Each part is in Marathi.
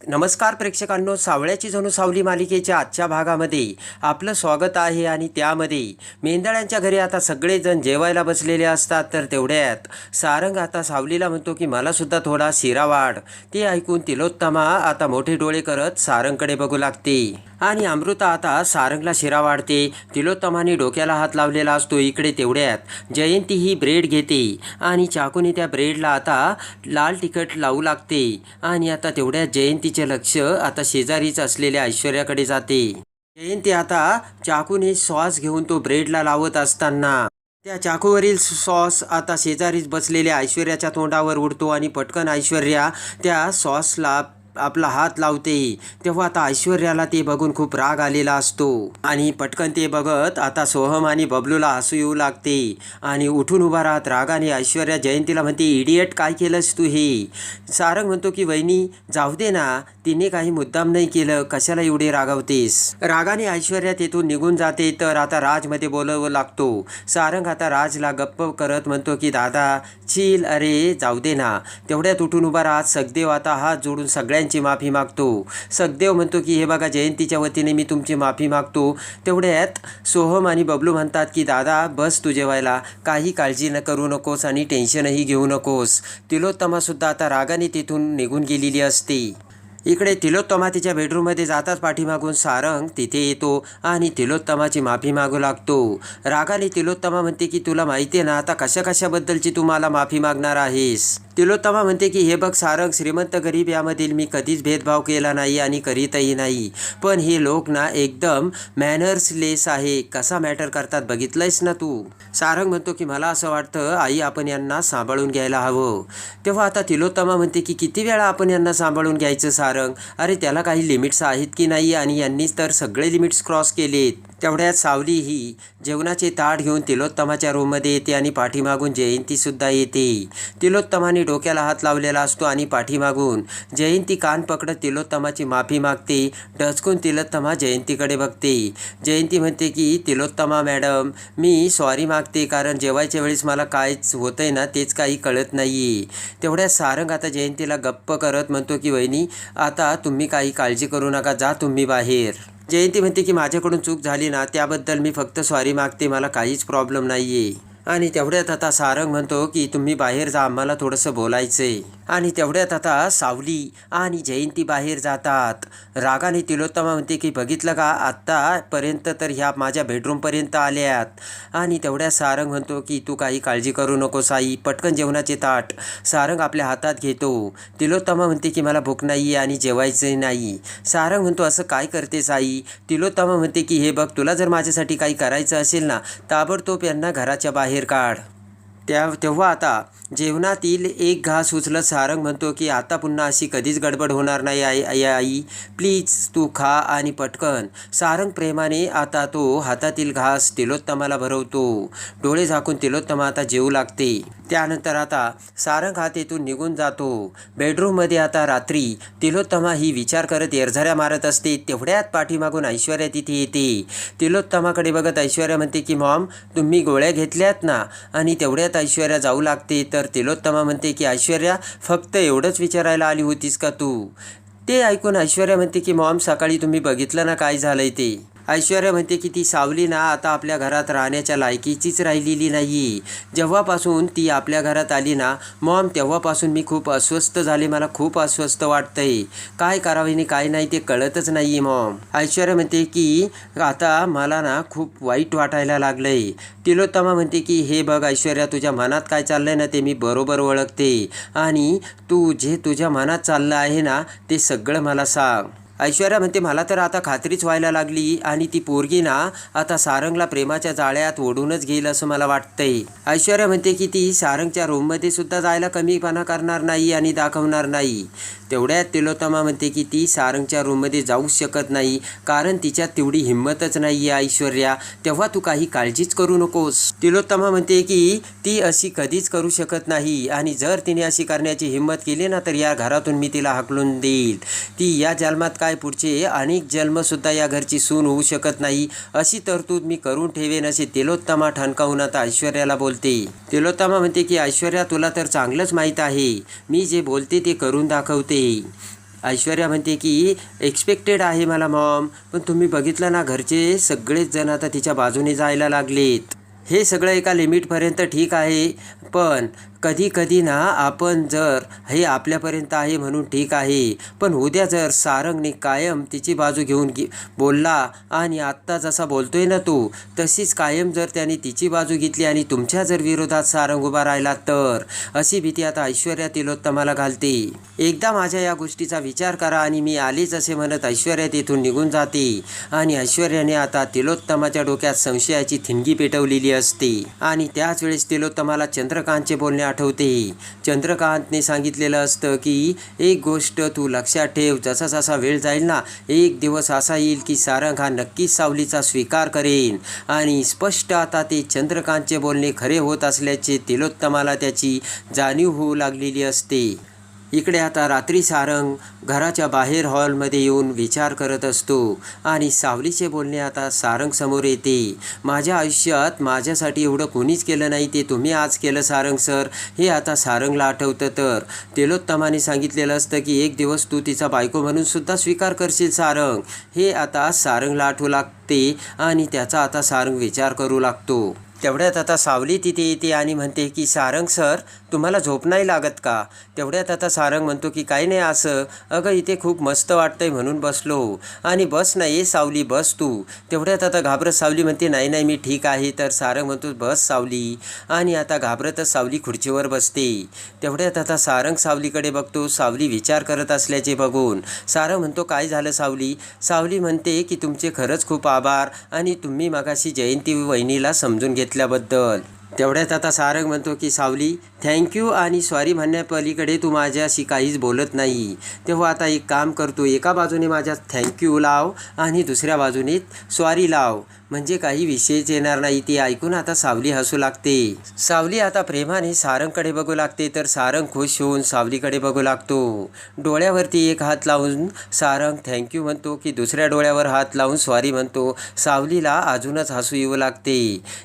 नमस्कार प्रेक्षकांनो सावळ्याची जणू सावली मालिकेच्या आजच्या भागामध्ये आपलं स्वागत आहे आणि त्यामध्ये मेंदळ्यांच्या घरी आता सगळेजण जेवायला बसलेले असतात तर तेवढ्यात सारंग आता सावलीला म्हणतो की मला सुद्धा थोडा शिरा वाढ. ते ऐकून तिलोत्तमा आता मोठे डोळे करत सारंगकडे बघू लागते. आणि अमृता आता सारंगला शिरा वाढते. तिलोत्तमाने डोक्याला हात लावलेला असतो. इकडे तेवढ्यात जयंती ही ब्रेड घेते आणि चाकूने त्या ब्रेडला आता लाल तिखट लावू लागते. आणि आता तेवढ्यात जयंती जयंतीचे लक्ष आता शेजारीच असलेल्या ऐश्वर्याकडे जाते. जयंती आता चाकूने सॉस घेऊन तो ब्रेडला लावत असताना त्या चाकूवरील सॉस आता शेजारीच बसलेल्या ऐश्वर्याच्या तोंडावर उडतो आणि पटकन ऐश्वर्या त्या सॉसला आपला हात लावते. तेव्हा आता ऐश्वर्याला ते बघून खूप राग आलेला असतो. आणि पटकन ते बघत आता सोहम आणि बबलूला हसू येऊ लागते. आणि उठून उभा राहत रागाने ऐश्वर्या जयंतीला म्हणते इडियट काय केलंस तू हे? सारंग म्हणतो की वहिनी जाऊ दे ना. तिने काही मुद्दाम नाही केलं. कशाला एवढे रागावतेस? रागाने ऐश्वर्या तेथून निघून जाते. तर आता राजमध्ये बोलावं लागतो. सारंग आता राजला गप्प करत म्हणतो की दादा चिल अरे जाऊ दे ना. तेवढ्यात उठून उभा राहत सखदेव आता हात जोडून सगळ्यांची माफी मागतो. सखदेव म्हणतो की हे बघा जयंतीच्या वतीने मी तुमची माफी मागतो. तेवढ्यात सोहम आणि बबलू म्हणतात की दादा बस तुझे व्हायला काही काळजी न करू नकोस आणि टेन्शनही घेऊ नकोस. तिलोत्तमासुद्धा आता रागाने तिथून निघून गेलेली असते. इकडे तिलोत्तमा तिच्या बेडरूममध्ये जाताच पाठीमागून सारंग तिथे येतो आणि तिलोत्तमाची माफी मागू लागतो. रागाने तिलोत्तमा म्हणते की तुला माहिती आहे ना आता कशा कशाबद्दलची तू मला माफी मागणार आहेस? तिलोत्तमा म्हणते की हे बघ सारंग श्रीमंत गरीब यामधील मी कधीच भेदभाव केला नाही आणि करीतही नाही. पण हे लोक ना एकदम मॅनर्सलेस आहे. कसा मॅटर करतात बघितलंयस ना तू? सारंग म्हणतो की मला असं वाटतं आई आपण यांना सांभाळून घ्यायला हवं. तेव्हा आता तिलोत्तमा म्हणते की किती वेळा आपण यांना सांभाळून घ्यायचं सारंग? अरे त्याला काही लिमिट्स आहेत की नाही? आणि यांनीच तर सगळे लिमिट्स क्रॉस केलेत. तेवढ्यात सावली ही जेवणाचे ताट घेऊन तिलोत्तमाच्या रूममध्ये येते आणि पाठीमागून जयंतीसुद्धा येते. तिलोत्तमाने डोक्याला हात लावलेला असतो आणि पाठीमागून जयंती कान पकडत तिलोत्तमाची माफी मागते. डचकून तिलोत्तमा जयंतीकडे बघते. जयंती म्हणते की तिलोत्तमा मॅडम मी सॉरी मागते कारण जेवायच्या वेळेस मला कायच होतंय ना तेच काही कळत नाही तेवढ्यात सारंग आता जयंतीला गप्प करत म्हणतो की वहिनी आता तुम्ही काही काळजी करू नका जा तुम्ही बाहेर. जयंती म्हणते की माझ्याकडून चूक झाली ना त्याबद्दल मी फक्त सॉरी मागते. मला काहीच प्रॉब्लेम नाही आहे आणि तेवढ्यात आता सारंग म्हणतो की तुम्ही बाहेर जा आम्हाला थोडंसं बोलायचं आहे आणि तेवढ्यात आता सावली आणि जयंती बाहेर जातात. रागाने तिलोत्तमा म्हणते की बघितलं का? आत्तापर्यंत तर ह्या माझ्या बेडरूमपर्यंत आल्यात. आणि तेवढ्यात सारंग म्हणतो की तू काही काळजी करू नको साई पटकन जेवणाचे ताट. सारंग आपल्या हातात घेतो. तिलोत्तमा म्हणते की मला भूक नाही आहे आणि जेवायचं नाही. सारंग म्हणतो असं काय करते साई? तिलोत्तमा म्हणते की हे बघ तुला जर माझ्यासाठी काही करायचं असेल ना ताबडतोब यांना घराच्या बाहेर काढ. त्या तेव्हा आता जेवणातील एक घास उचलत सारंग म्हणतो की आता पुन्हा अशी कधीच गडबड होणार नाही आई आई आई. प्लीज तू खा आणि पटकन. सारंग प्रेमाने आता तो हातातील घास तिलोत्तमाला भरवतो. डोळे झाकून तिलोत्तमा आता जेवू लागते. त्यानंतर आता सारंग हा तेथून निघून जातो. बेडरूममध्ये आता रात्री तिलोत्तमा ही विचार करत एरझऱ्या मारत असते. तेवढ्यात पाठीमागून ऐश्वर्या तिथे येते. तिलोत्तमाकडे बघत ऐश्वर्या म्हणते की मॉम तुम्ही गोळ्या घेतल्यात ना? आणि तेवढ्यात ऐश्वर्या जाऊ लागते. तर तिलोत्तमा म्हणते की ऐश्वर्या फक्त एवढंच विचारायला आली होतीस का तू? ते ऐकून ऐश्वर्या म्हणते की मॉम सकाळी तुम्ही बघितलं ना काय झालंय ते? ऐश्वर्या म्हणते की ती सावली ना आता आपल्या घरात राहण्याच्या लायकीचीच राहिलेली नाही जेव्हापासून ती आपल्या घरात आली ना मॉम तेव्हापासून मी खूप अस्वस्थ झाले. मला खूप अस्वस्थ वाटतंय. काय करावे आणि काय नाही ते कळतच नाही मॉम. ऐश्वर्या म्हणते की आता मला ना खूप वाईट वाटायला लागलंय. तिलोत्तमा म्हणते की हे बघ ऐश्वर्या तुझ्या मनात काय चाललंय ना ते मी बरोबर ओळखते. आणि तू जे तुझ्या मनात चाललं आहे ना ते सगळं मला सांग. ऐश्वर्या म्हणते मला तर आता खात्रीच व्हायला लागली आणि ती पोरगी ना आता सारंगला प्रेमाच्या जाळ्यात ओढूनच घेईल असं मला वाटतंय. ऐश्वर्या म्हणते की ती सारंगच्या रूममध्ये सुद्धा जायला कमीपणा करणार नाही आणि दाखवणार नाही. तेवढ्यात तिलोत्तमा म्हणते की ती सारंगच्या रूममध्ये जाऊ शकत नाही कारण तिच्यात तेवढी हिंमतच नाही आहे ऐश्वर्या. तेव्हा तू काही काळजीच करू नकोस. तिलोत्तमा म्हणते की ती अशी कधीच करू शकत नाही आणि जर तिने अशी करण्याची हिंमत केली ना तर या घरातून मी तिला हाकलून देईल. ती या जन्मात काय पुढचे अनेक जन्मसुद्धा या घरची सून होऊ शकत नाही. अशी तरतूद मी करून ठेवेन असे तिलोत्तमा ठणकावून आता ऐश्वर्याला बोलते. तिलोत्तमा म्हणते की ऐश्वर्या तुला तर चांगलंच माहीत आहे. मी जे बोलते ते करून दाखवते. ऐश्वर्या म्हणते की एक्सपेक्टेड आहे मला मॉम पण तुम्ही बघितलं ना घरचे सगळेच जण आता तिच्या बाजूने जायला लागलेत. हे सगळं एका लिमिटपर्यंत ठीक आहे पण कधी कधी ना आपण जर हे आपल्यापर्यंत आहे म्हणून ठीक आहे. पण उद्या जर सारंगने कायम तिची बाजू घेऊन गे बोलला आणि आत्ता जसा बोलतोय ना तो तशीच कायम जर त्याने तिची बाजू घेतली आणि तुमच्या जर विरोधात सारंग उभा राहिला तर अशी भीती आता ऐश्वर्या तिलोत्तमाला घालते. एकदा माझ्या या गोष्टीचा विचार करा आणि मी आलीच असे म्हणत ऐश्वर्या तिथून निघून जाते. आणि ऐश्वर्याने आता तिलोत्तमाच्या डोक्यात संशयाची थिणगी पेटवलेली असते. आणि त्याच वेळेस तिलोत्तमाला चंद्रकांतचे बोलणे आठवते. चंद्रकांतने सांगितलेलं असतं की एक गोष्ट तू लक्षात ठेव जसा जसा वेळ जाईल ना एक दिवस असा येईल की सारंग हा नक्कीच सावलीचा स्वीकार करेन. आणि स्पष्ट आता ते चंद्रकांतचे बोलणे खरे होत असल्याचे तिलोत्तमाला त्याची जाणीव होऊ लागलेली असते. इकडे आता रात्री सारंग घराच्या बाहेर हॉलमध्ये येऊन विचार करत असतो. आणि सावलीचे बोलणे आता सारंग समोर येते. माझ्या आयुष्यात माझ्यासाठी एवढं कोणीच केलं नाही ते तुम्ही आज केलं सारंग सर. हे आता सारंगला आठवतं तर तेलोत्तमाने सांगितलेलं असतं की एक दिवस तू तिचा बायको म्हणून सुद्धा स्वीकार करशील सारंग. हे आता सारंगला आठवू लागते आणि त्याचा आता सारंग विचार करू लागतो. तेवढ्यात आता सावली तिथे येते आणि म्हणते की सारंग सर तुम्हाला झोप नाही लागत का? तेवढ्यात आता सारंग म्हणतो की काही नाही असं. अगं इथे खूप मस्त वाटतंय म्हणून बसलो. आणि बस ना ये सावली बस तू. तेवढ्यात आता घाबरत सावली म्हणते नाही नाही मी ठीक आहे. तर सारंग म्हणतो बस सावली. आणि आता घाबरतच सावली खुर्चीवर बसते. तेवढ्यात आता सारंग सावलीकडे बघतो सावली विचार करत असल्याचे बघून. सारंग म्हणतो काय झालं सावली? सावली म्हणते की तुमचे खरंच खूप आभार आणि तुम्ही मगाशी जयंती वहिनीला समजून घेतल्याबद्दल. तेवढ्यात आता सारंग म्हणतो की सावली थँक्यू आणि सॉरी म्हणण्यापलीकडे तू माझ्याशी काहीच बोलत नाही. तेव्हा आता एक काम करतो. एका बाजूने माझ्या थँक्यू लाव आणि दुसऱ्या बाजूने सॉरी लाव. म्हणजे काही विषयच येणार नाही. ती ऐकून आता सावली हसू लागते. सावली आता प्रेमाने सारंगकडे बघू लागते तर सारंग खुश होऊन सावलीकडे बघू लागतो. डोळ्यावरती एक हात लावून सारंग थँक्यू म्हणतो की दुसऱ्या डोळ्यावर हात लावून स्वारी म्हणतो. सावलीला अजूनच हसू येऊ लागते.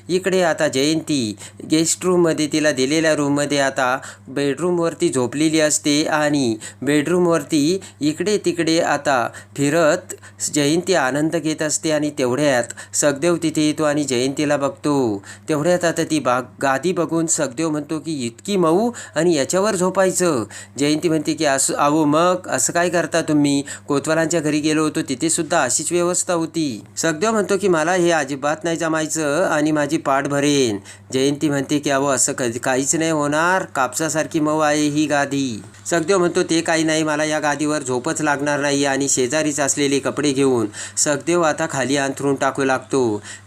इकडे आता जयंती. गेस्ट रूममध्ये तिला दिलेल्या रूममध्ये आता बेडरूमवरती झोपलेली असते आणि बेडरूमवरती इकडे तिकडे आता फिरत जयंती आनंद घेत असते आणि तेवढ्यात सगदेव तिथे येतो आणि जयंतीला बघतो. तेवढ्यात आता ती बाग गादी बघून सगदेव म्हणतो की इतकी मऊ आणि याच्यावर झोपायचं. जयंती म्हणते की असं अहो मग असं काय करता तुम्ही? कोतवालांच्या घरी गेलो होतो तिथे सुद्धा अशीच व्यवस्था होती. सगदेव म्हणतो की मला हे अजिबात नाही जमायचं आणि माझी पाठ भरेन. जयंती म्हणते की अहो असं कधी काहीच नाही होणार. कापसासारखी मऊ आहे ही गादी. सगदेव म्हणतो ते काही नाही मला या गादीवर झोपच लागणार नाही आणि शेजारीच असलेले कपडे घेऊन. सगदेव आता खाली अंथरून टाकू लागतो.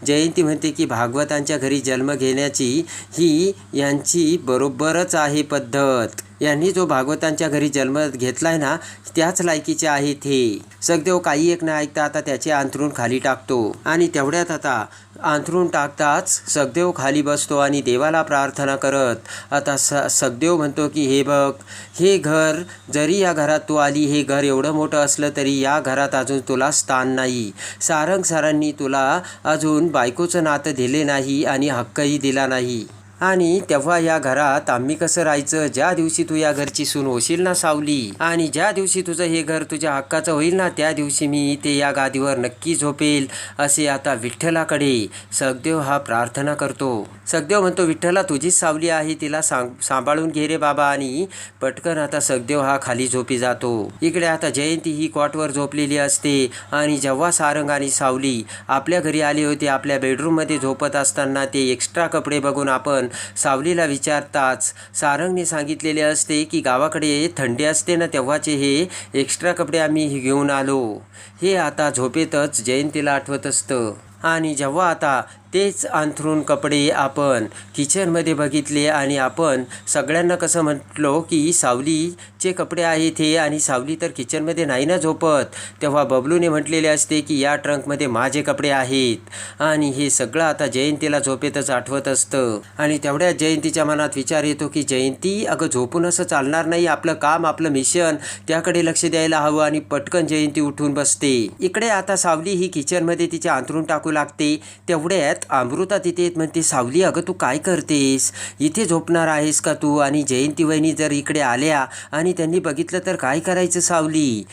जयंती म्हणते की भागवतांच्या घरी जन्म घेण्याची ही यांची बरोबरच आहे पद्धत. यांनी जो भागवतांच्या घरी जन्म घेतलाय ना त्याच लायकीचे आहेत हे. सगदेव काही एक न ऐकता आता त्याचे अंथरूण खाली टाकतो. आणि तेवढ्यात आता अंथरून टाकताच सगदेव खाली बसतो आणि देवाला प्रार्थना करत. आता स सगदेव म्हणतो की हे बघ हे घर जरी या घरात तू आली हे घर एवढं मोठं असलं तरी या घरात अजून तुला स्थान नाही. सारंग सरांनी तुला अजून बायकोचं नातं दिले नाही आणि हक्कही दिला नाही. आणि तेव्हा या घरात आम्ही कसं राहायचं? ज्या दिवशी तू या घरची सून होशील ना सावली आणि ज्या दिवशी तुझं हे घर तुझ्या हक्काचं होईल ना त्या दिवशी मी ते या गादीवर नक्की झोपेल असे आता विठ्ठलाकडे सगदेव हा प्रार्थना करतो. सगदेव म्हणतो विठ्ठला तुझीच सावली आहे तिला सांग सांभाळून घे रे बाबा. आणि पटकन आता सगदेव हा खाली झोपी जातो. इकडे आता जयंती ही कॉटवर झोपलेली असते आणि जेव्हा सारंग आणि सावली आपल्या घरी आली होती आपल्या बेडरूममध्ये झोपत असताना ते एक्स्ट्रा कपडे बघून आपण सावलीला विचारताच सारंगने सांगितलेले असते की गावाकडे थंडी असते ना तेव्हाचे हे एक्स्ट्रा कपडे आम्ही घेऊन आलो. हे आता झोपेतच जयंतीला आठवत असतं. आणि जेव्हा आता तेच अंथरून कपडे आपण किचनमध्ये बघितले आणि आपण सगळ्यांना कसं म्हटलो की सावलीचे कपडे आहेत हे आणि सावली तर किचनमध्ये नाही ना झोपत. तेव्हा बबलूने म्हटलेले असते की या ट्रंकमध्ये माझे कपडे आहेत. आणि हे सगळं आता जयंतीला झोपेतच आठवत असतं. आणि तेवढ्याच जयंतीच्या मनात विचार येतो की जयंती अगं झोपून असं चालणार नाही आपलं काम आपलं मिशन त्याकडे लक्ष द्यायला हवं आणि पटकन जयंती उठून बसते. इकडे आता सावली ही किचनमध्ये तिचे अंथरून टाकू लागते तेवढ्यात अमृता तिथे येत म्हणते सावली अगं तू काय करतेस? इथे झोपणार आहेस का तू? आणि जयंती वहिनी जर इकडे आल्या आणि त्यांनी बघितलं तर काय करायचं सावली?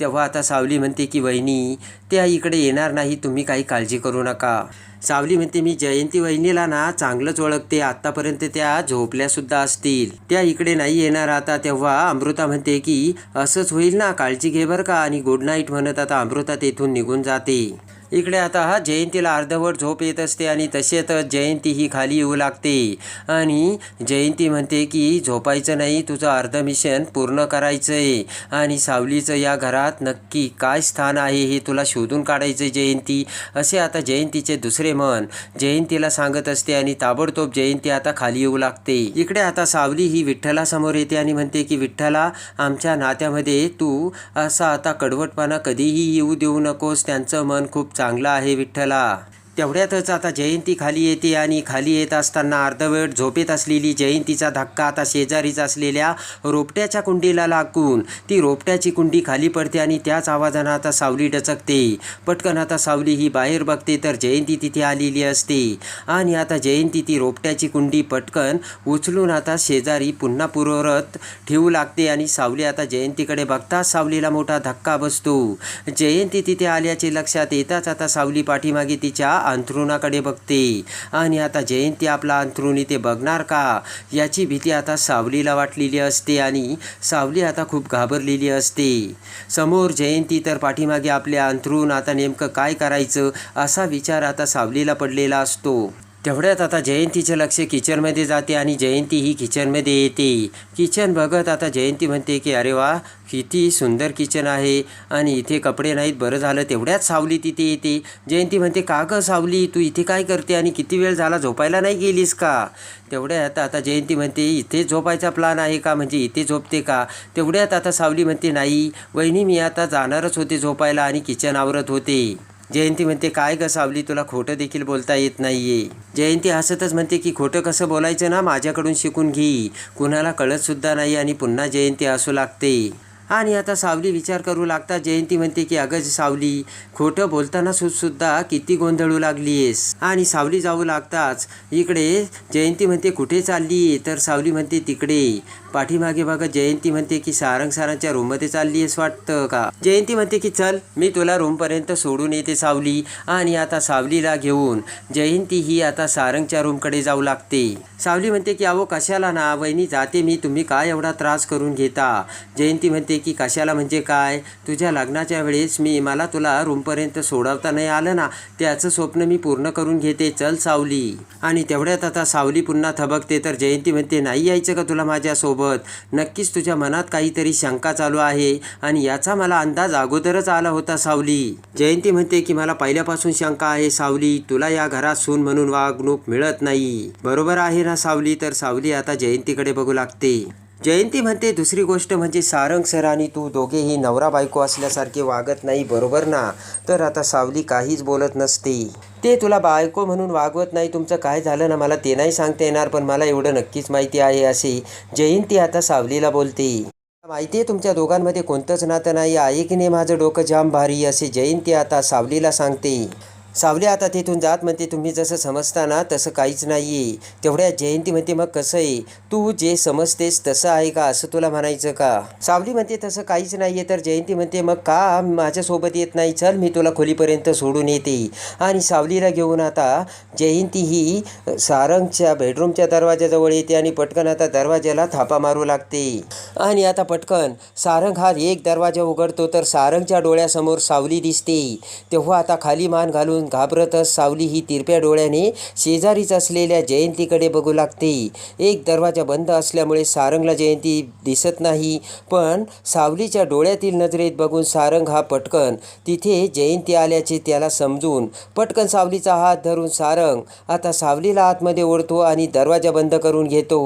तेव्हा आता सावली म्हणते की वहिनी त्या इकडे येणार नाही तुम्ही काही काळजी करू नका. सावली म्हणते मी जयंती वहिनीला ना चांगलंच ओळखते. आत्तापर्यंत त्या झोपल्यासुद्धा असतील. त्या इकडे नाही येणार आता. तेव्हा अमृता म्हणते की असंच होईल ना काळजी घे बरं का. आणि गुड नाईट म्हणत आता अमृता तेथून निघून जाते. इकडे आता हा जयंतीला अर्धवट झोप येत असते आणि तसेच जयंती ही खाली येऊ लागते. आणि जयंती म्हणते की झोपायचं नाही तुझं अर्ध मिशन पूर्ण करायचं आहे आणि सावलीचं या घरात नक्की काय स्थान आहे हे तुला शोधून काढायचं आहे जयंती. असे आता जयंतीचे दुसरे मन जयंतीला सांगत असते आणि ताबडतोब जयंती आता खाली येऊ लागते. इकडे आता सावली ही विठ्ठलासमोर येते आणि म्हणते की विठ्ठला आमच्या नात्यामध्ये तू असा आता कडवटपणा कधीही येऊ देऊ नकोस. त्यांचं मन खूप चांगलं आहे विठ्ठला. तेवढ्यातच आता जयंती खाली येते आणि खाली येत असताना अर्धवेळ झोपेत असलेली जयंतीचा धक्का आता शेजारीच असलेल्या रोपट्याच्या कुंडीला लागून ती रोपट्याची कुंडी खाली पडते आणि त्याच आवाजानं आता सावली डचकते. पटकन आता सावली ही बाहेर बघते तर जयंती तिथे आलेली असते. आणि आता जयंती ती रोपट्याची कुंडी पटकन उचलून आता शेजारी पुन्हा पूर्वरत ठेवू लागते आणि सावली आता जयंतीकडे बघताच सावलीला मोठा धक्का बसतो. जयंती तिथे आल्याचे लक्षात येताच आता सावली पाठीमागे तिच्या अंथरुणाकडे बघते. आणि आता जयंती आपला अंथरुण इथे बघणार का? याची भीती आता सावलीला वाटलेली असते आणि सावली आता खूप घाबरलेली असते. समोर जयंती तर पाठीमागे आपले अंथरुण आता नेमकं काय करायचं? असा विचार आता सावलीला पडलेला असतो. तेवढ्यात आता जयंतीचं लक्ष किचनमध्ये जाते आणि जयंती ही किचनमध्ये येते. किचन बघत आता जयंती म्हणते की अरे वा किती सुंदर किचन आहे आणि इथे कपडे नाहीत बरं झालं तेवढ्याच सावली तिथे येते. जयंती म्हणते का गं सावली तू इथे काय करते आणि किती वेळ झाला झोपायला नाही गेलीस का? तेवढ्यात आता जयंती म्हणते इथे झोपायचा प्लान आहे का? म्हणजे इथे झोपते का? तेवढ्यात आता सावली म्हणते नाही वहिनी मी आता जाणारच होते झोपायला आणि किचन आवरत होते. जयंती म्हणते काय ग सावली तुला खोटं देखील बोलता येत नाहीये. जयंती हसतच म्हणते की खोटं कसं बोलायचं ना माझ्याकडून शिकून घे. कुणाला कळतसुद्धा नाही आणि पुन्हा जयंती असू लागते. आणि आता सावली विचार करू लागता जयंती म्हणते की अगं सावली खोटं बोलताना सुद्धा किती गोंधळू लागलीयेस. आणि सावली जाऊ लागताच इकडे जयंती म्हणते कुठे चालली तर सावली म्हणते तिकडे. पाठीमागे बघा जयंती म्हणते की सारंग सारांच्या रूममध्ये चालली आहेस वाटतं का? जयंती म्हणते की चल मी तुला रूमपर्यंत सोडून येते सावली आणि आता सावलीला घेऊन. जयंती ही आता सारंगच्या रूमकडे जाऊ लागते. सावली म्हणते की अहो कशाला ना वहिनी जाते मी तुम्ही काय एवढा त्रास करून घेता? जयंती म्हणते की कशाला म्हणजे काय? तुझ्या लग्नाच्या वेळेस मी मला तुला रूमपर्यंत सोडवता नाही आलं ना त्याचं स्वप्न मी पूर्ण करून घेते चल सावली. आणि तेवढ्यात आता सावली पुन्हा थबकते तर जयंती म्हणते नाही यायचं का तुला माझ्यासोबत नक्कीच तुझ्या मनात काहीतरी शंका चालू आहे आणि याचा मला अंदाज अगोदरच आला होता सावली. जयंती म्हणते की मला पहिल्यापासून शंका आहे सावली तुला या घरात सून म्हणून वागणूक मिळत नाही. बरोबर आहे ना सावली? तर सावली आता जयंतीकडे बघू लागते. जयंती म्हणते दुसरी गोष्ट म्हणजे सारंग सर आणि तू दोघेही नवरा बायको असल्यासारखे वागत नाही बरोबर ना? तर आता सावली काहीच बोलत नसते. ते तुला बायको म्हणून वागवत नाही तुमचं काय झालं ना? मला ते नाही सांगता येणार पण मला एवढं नक्कीच माहिती आहे असे. जयंती आता सावलीला बोलते. माहिती आहे तुमच्या दोघांमध्ये कोणतंच नातं नाही आहे की नाही माझं डोकं जाम भारी असे? जयंती आता सावलीला सांगते. सावली आता तिथून जात म्हणते तुम्ही जसं समजता ना तसं काहीच नाही आहे तेवढ्या जयंती म्हणते मग कसं आहे? तू जे समजतेस तसं आहे का? असं तुला म्हणायचं का? सावली म्हणते तसं काहीच नाही आहे तर जयंती म्हणते मग का माझ्यासोबत येत नाही? चल मी तुला खोलीपर्यंत सोडून येते. आणि सावलीला घेऊन आता जयंती ही सारंगच्या बेडरूमच्या दरवाजाजवळ येते आणि पटकन आता दरवाजाला थापा मारू लागते. आणि आता पटकन सारंग हा एक दरवाजा उघडतो तर सारंगच्या डोळ्यासमोर सावली दिसते. तेव्हा आता खाली मान घालून घाबरतच सावली ही तिरप्या डोळ्याने शेजारीच असलेल्या जयंतीकडे बघू लागते. एक दरवाजा बंद असल्यामुळे सारंगला जयंती दिसत नाही पण सावलीच्या डोळ्यातील नजरेत बघून सारंग हा पटकन तिथे जयंती आल्याचे त्याला समजून पटकन सावलीचा हात धरून सारंग आता सावलीला आतमध्ये ओढतो आणि दरवाजा बंद करून घेतो.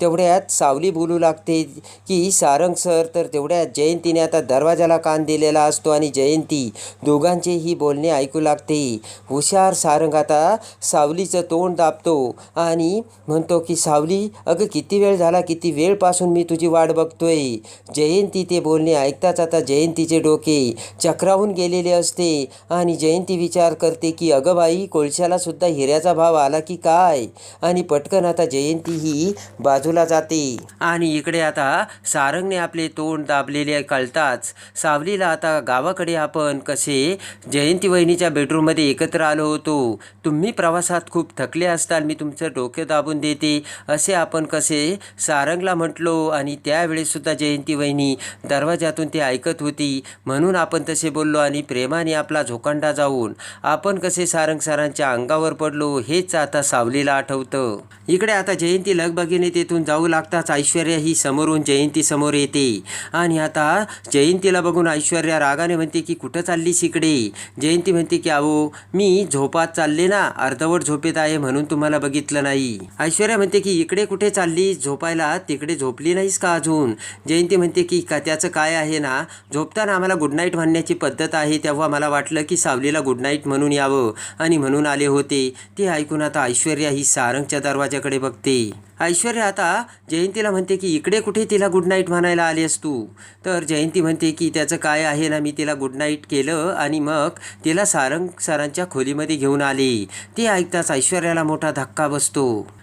तेवढ्यात सावली बोलू लागते की सारंग सर तर तेवढ्यात जयंतीने आता दरवाजाला कान दिलेला असतो आणि जयंती दोघांचेही बोलणे ऐकू लागते. हुशार सारंग आता सावलीचं तोंड दाबतो आणि म्हणतो की सावली अगं किती वेळ झाला किती वेळपासून मी तुझी वाट बघतोय? जयंती ते बोलणे ऐकताच आता जयंतीचे डोके चक्राहून गेलेले असते आणि जयंती विचार करते की अगं बाई कोळशाला सुद्धा हिऱ्याचा भाव आला की काय? आणि पटकन आता जयंती ही बाजूला जाते. आणि इकडे आता सारंगने आपले तोंड दाबलेले कळताच सावलीला आता गावाकडे आपण कसे जयंती वहिनीच्या बेडरूममध्ये एकत्र आलो होतो. तुम्ही प्रवासात खूप थकले असताल मी तुमचं डोकं दाबून देते. असे आपण कसे? सारंगला म्हटलो आणि त्यावेळेससुद्धा जयंती वहिनी दरवाजातून ते ऐकत होती. म्हणून आपण तसे बोललो आणि प्रेमाने आपला झोकांडा जाऊन आपण कसे सारंग सरांच्या अंगावर पडलो हेच आता सावलीला आठवतं. इकडे आता जयंती लगबगीने तेथून जाऊ लागताच ऐश्वर्या ही समोरून जयंती समोर येते. आणि आता जयंतीला बघून ऐश्वर्या रागाने म्हणते की कुठं चाललीस इकडे? जयंती म्हणते की अहो मी झोपात चालले ना अर्धवट झोपेत आहे म्हणून तुम्हाला बघितलं नाही. ऐश्वर्या म्हणते की इकडे कुठे चालली? झोपायला तिकडे झोपली नाहीस का अजून? जयंती म्हणते की का त्याचं काय आहे ना? झोपताना आम्हाला गुड नाईट म्हणण्याची पद्धत आहे तेव्हा मला वाटलं की सावलीला गुड नाईट म्हणून यावं. आणि म्हणून आले होते. ते ऐकून आता ऐश्वर्या ही सारंगच्या दरवाजाकडे बघते. ऐश्वर्या आता जयंतीला म्हणते की इकडे कुठे तिला गुड नाईट म्हणायला आलीस तू? तर जयंती म्हणते की त्याचं काय आहे ना मी तिला गुड नाईट केलं आणि मग तिला सारंग सरांच्या खोलीमध्ये घेऊन आले. ते ऐकताच ऐश्वर्याला मोठा धक्का बसतो.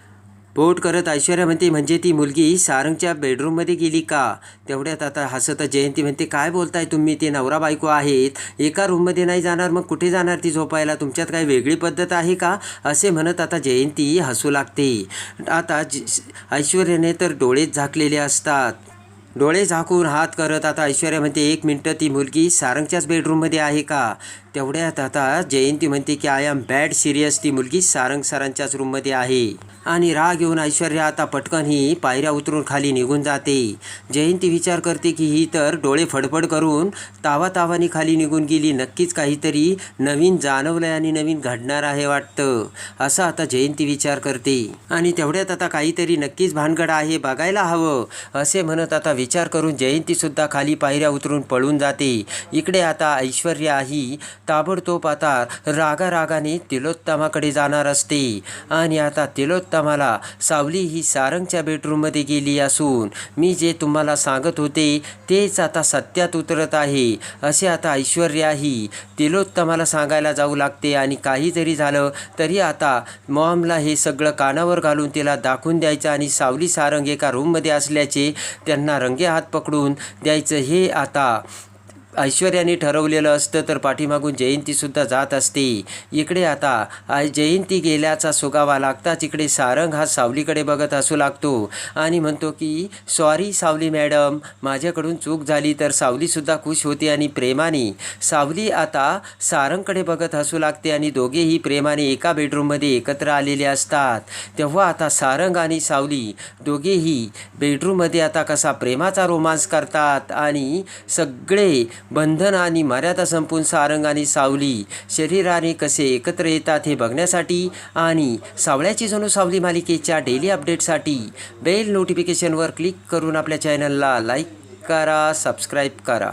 पोट करत ऐश्वर्या म्हणते म्हणजे ती मुलगी सारंगच्या बेडरूममध्ये गेली का? तेवढ्यात आता हसत जयंती म्हणते काय बोलताय तुम्ही? ते नवरा बायको आहेत. एका रूममध्ये नाही जाणार मग कुठे जाणार ती झोपायला? तुमच्यात काही वेगळी पद्धत आहे का? असे म्हणत आता जयंती हसू लागते. आता ऐश्वर्याने तर डोळेच झाकलेले असतात. डोळे झाकून हात करत आता ऐश्वर्या म्हणते एक मिनटं ती मुलगी सारंगच्याच बेडरूममध्ये आहे का? तेवढ्यात आता जयंती म्हणते की आय एम बॅड सिरियस ती मुलगी सारंग सरांच्याच रूममध्ये आहे. आणि राग येऊन ऐश्वर्या आता पटकन ही पायऱ्या उतरून खाली निघून जाते. जयंती विचार करते की ही तर डोळे फडफड करून तावातावानी खाली निघून गेली. नक्कीच काहीतरी नवीन जाणवलंय आणि नवीन घडणार आहे वाटतं. असं आता जयंती विचार करते. आणि तेवढ्यात आता काहीतरी नक्कीच भानगड आहे बघायला हवं. असे म्हणत आता विचार करून जयंतीसुद्धा खाली पायऱ्या उतरून पळून जाते. इकडे आता ऐश्वर्या ही ताबडतोब आता रागारागाने तिलोत्तमाकडे जाणार असते. आणि आता तिलोत्तमाला सावली ही सारंगच्या बेडरूममध्ये गेली असून मी जे तुम्हाला सांगत होते तेच आता सत्यात उतरत आहे. असे आता ऐश्वर्याही तिलोत्तमाला सांगायला जाऊ लागते आणि काही जरी झालं तरी आता मॉमला हे सगळं कानावर घालून तिला दाखवून द्यायचं आणि सावली सारंग एका रूममध्ये असल्याचे त्यांना रंगे हात पकडून द्यायचं हे आता ऐश्वर्याने ठरवलेलं असतं तर पाठीमागून जयंतीसुद्धा जात असते. इकडे आता जयंती गेल्याचा सुगावा लागताच इकडे सारंग हा सावलीकडे बघत असू लागतो आणि म्हणतो की सॉरी सावली मॅडम माझ्याकडून चूक झाली तर सावलीसुद्धा खुश होते आणि प्रेमाने. सावली आता सारंगकडे बघत हसू लागते आणि दोघेही प्रेमाने एका बेडरूममध्ये एकत्र आलेले असतात. तेव्हा आता सारंग आणि सावली दोघेही बेडरूममध्ये आता कसा प्रेमाचा रोमांस करतात आणि सगळे बंधन आणि मर्यादा संपून सारंग आणि सावली शरीराने कसे एकत्र येतात हे बघण्यासाठी आणि सावळ्याची जणू सावली मालिकेच्या डेली अपडेटसाठी बेल नोटिफिकेशनवर क्लिक करून आपल्या चॅनलला लाईक करा सबस्क्राईब करा.